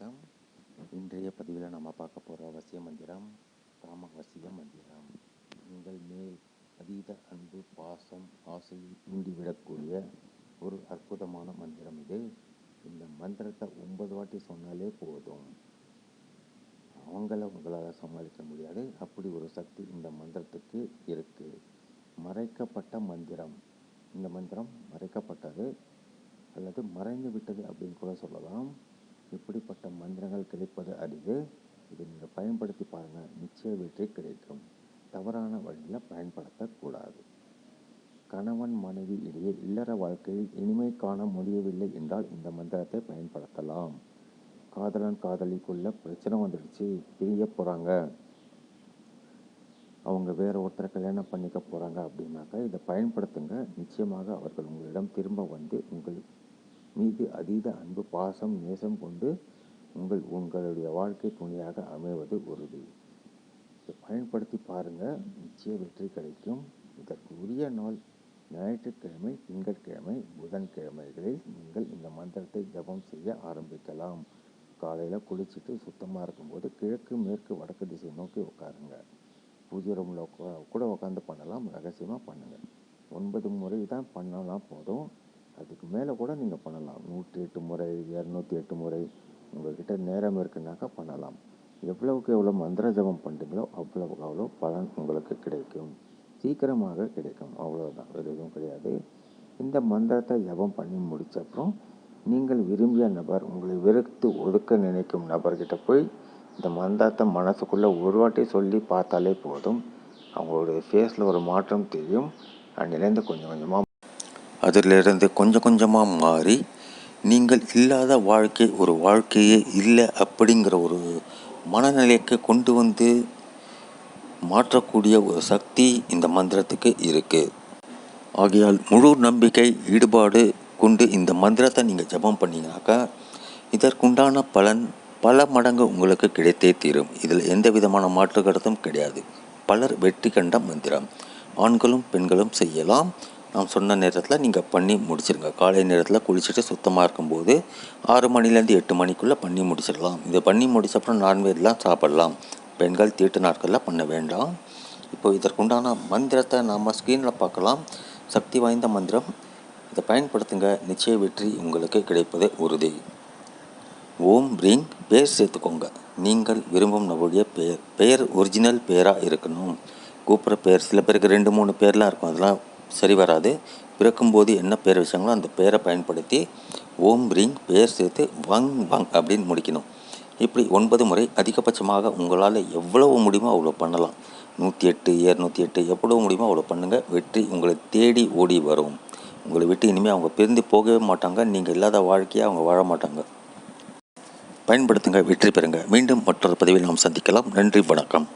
வணக்கம். இன்றைய பதிவில் நம்ம பார்க்க போகிற அவசிய மந்திரம் காமவசிய மந்திரம். உங்கள் மேல் அதீத அன்பு பாசம் ஆசையை தூண்டிவிடக்கூடிய ஒரு அற்புதமான மந்திரம் இது. இந்த மந்திரத்தை ஒன்பது வாட்டி சொன்னாலே போதும். அவங்கள உங்களால் சமாளிக்க முடியாது. அப்படி ஒரு சக்தி இந்த மந்திரத்துக்கு இருக்குது மறைக்கப்பட்ட மந்திரம். இந்த மந்திரம் மறைக்கப்பட்டது அல்லது மறைந்து விட்டது அப்படின்னு கூட சொல்லலாம். இப்படிப்பட்ட மந்திரங்கள் கிடைப்பது அரிது இதை நீங்கள் பயன்படுத்தி பாருங்கள். நிச்சய வெற்றி கிடைக்கும். தவறான வழியில் பயன்படுத்தக்கூடாது கணவன் மனைவி இடையே இல்லற வாழ்க்கையில் இனிமை காண முடியவில்லை என்றால் இந்த மந்திரத்தை பயன்படுத்தலாம். காதலன் காதலிக்குள்ள பிரச்சனை வந்துடுச்சு. பிரிய போகிறாங்க அவங்க வேற ஒருத்தரை கல்யாணம் பண்ணிக்க போகிறாங்க அப்படின்னாக்கா இதை பயன்படுத்துங்க. நிச்சயமாக அவர்கள் உங்களிடம் திரும்ப வந்து உங்கள் மீது அதீத அன்பு பாசம் நேசம் கொண்டு உங்கள் உங்களுடைய வாழ்க்கை துணையாக அமைவது உறுதி. இதை பயன்படுத்தி பாருங்கள் நிச்சய வெற்றி கிடைக்கும். இதற்கு உரிய நாள். ஞாயிற்றுக்கிழமை திங்கட்கிழமை புதன்கிழமைகளில் நீங்கள் இந்த மந்திரத்தை ஜபம் செய்ய ஆரம்பிக்கலாம். காலையில் குளிச்சுட்டு சுத்தமாக இருக்கும்போது கிழக்கு மேற்கு வடக்கு திசை நோக்கி உட்காருங்க. பூஜை ரூமில் கூட உட்காந்து பண்ணலாம். ரகசியமாக பண்ணுங்கள் ஒன்பது முறை தான் பண்ணலாம் போதும். அதுக்கு மேலே கூட நீங்கள் பண்ணலாம். நூற்றி எட்டு முறை இரநூத்தி எட்டு முறை உங்கள்கிட்ட நேரம் இருக்குனாக்கா பண்ணலாம். எவ்வளவுக்கு எவ்வளோ மந்திர ஜபம் பண்ணுறீங்களோ அவ்வளவுக்கு அவ்வளோ பலன் உங்களுக்கு கிடைக்கும். சீக்கிரமாக கிடைக்கும். அவ்வளோதான் வேறு எதுவும் கிடையாது. இந்த மந்திரத்தை ஜபம் பண்ணி முடித்தப்புறம் நீங்கள் விரும்பிய நபர் உங்களை வெறுத்து ஒதுக்க நினைக்கும் நபர்கிட்ட போய் இந்த மந்திரத்தை மனசுக்குள்ளே ஒரு வாட்டி சொல்லி பார்த்தாலே போதும். அவங்களுடைய ஃபேஸில் ஒரு மாற்றம் தெரியும். அன்னிலேருந்து கொஞ்சம் கொஞ்சமாக அதிலிருந்து கொஞ்சம் கொஞ்சமாக மாறி நீங்கள் இல்லாத வாழ்க்கை ஒரு வாழ்க்கையே இல்லை அப்படிங்கிற ஒரு மனநிலைக்கு கொண்டு வந்து மாற்றக்கூடிய ஒரு சக்தி இந்த மந்திரத்துக்கு இருக்குது ஆகையால் முழு நம்பிக்கை ஈடுபாடு கொண்டு இந்த மந்திரத்தை நீங்கள் ஜபம் பண்ணிங்கனாக்கா இதற்குண்டான பலன் பல மடங்கு உங்களுக்கு கிடைத்தே தீரும். இதில் எந்த விதமான மாற்று கருத்தும் கிடையாது. பலர் வெற்றி கண்ட மந்திரம். ஆண்களும் பெண்களும் செய்யலாம். நான் சொன்ன நேரத்தில் நீங்கள் பண்ணி முடிச்சிருங்க. காலை நேரத்தில் குளிச்சுட்டு சுத்தமாக இருக்கும்போது ஆறு மணிலேருந்து எட்டு மணிக்குள்ளே பண்ணி முடிச்சிடலாம். இதை பண்ணி முடிச்ச அப்புறம் நான்வெஜ்லாம் சாப்பிடலாம். பெண்கள் தீட்டு நாட்களில் பண்ண வேண்டாம். இப்போ இதற்குண்டான மந்திரத்தை நாம் ஸ்க்ரீனில் பார்க்கலாம். சக்தி வாய்ந்த மந்திரம். இதை பயன்படுத்துங்க. நிச்சய வெற்றி உங்களுக்கு கிடைப்பது உறுதி. ஓம் ரீங் பேர் சேர்த்துக்கோங்க. நீங்கள் விரும்பும் நம்முடைய பெயர். பெயர் ஒரிஜினல் பெயராக இருக்கணும். கூப்பிட்ற பேர் சில பேருக்கு ரெண்டு மூணு பேர்லாம் இருக்கும். அதெல்லாம் சரி வராது பிறக்கும்போது என்ன பேர் விஷயங்களோ அந்த பேரை பயன்படுத்தி ஓம் ரிங் பேர் சேர்த்து வங் வங் அப்படின்னு முடிக்கணும். இப்படி ஒன்பது முறை அதிகபட்சமாக உங்களால் எவ்வளவு முடியுமோ அவ்வளோ பண்ணலாம். நூற்றி எட்டு இரநூத்தி எட்டு எவ்வளோ முடியுமோ அவ்வளோ பண்ணுங்கள் வெற்றி உங்களை தேடி ஓடி வரும். உங்களை விட்டு இனிமேல் அவங்க பிரிந்து போகவே மாட்டாங்க. நீங்கள் இல்லாத வாழ்க்கையை அவங்க வாழ மாட்டாங்க. பயன்படுத்துங்க வெற்றி பெறுங்க. மீண்டும் மற்றொரு பதிவில் நாம் சந்திக்கலாம். நன்றி வணக்கம்.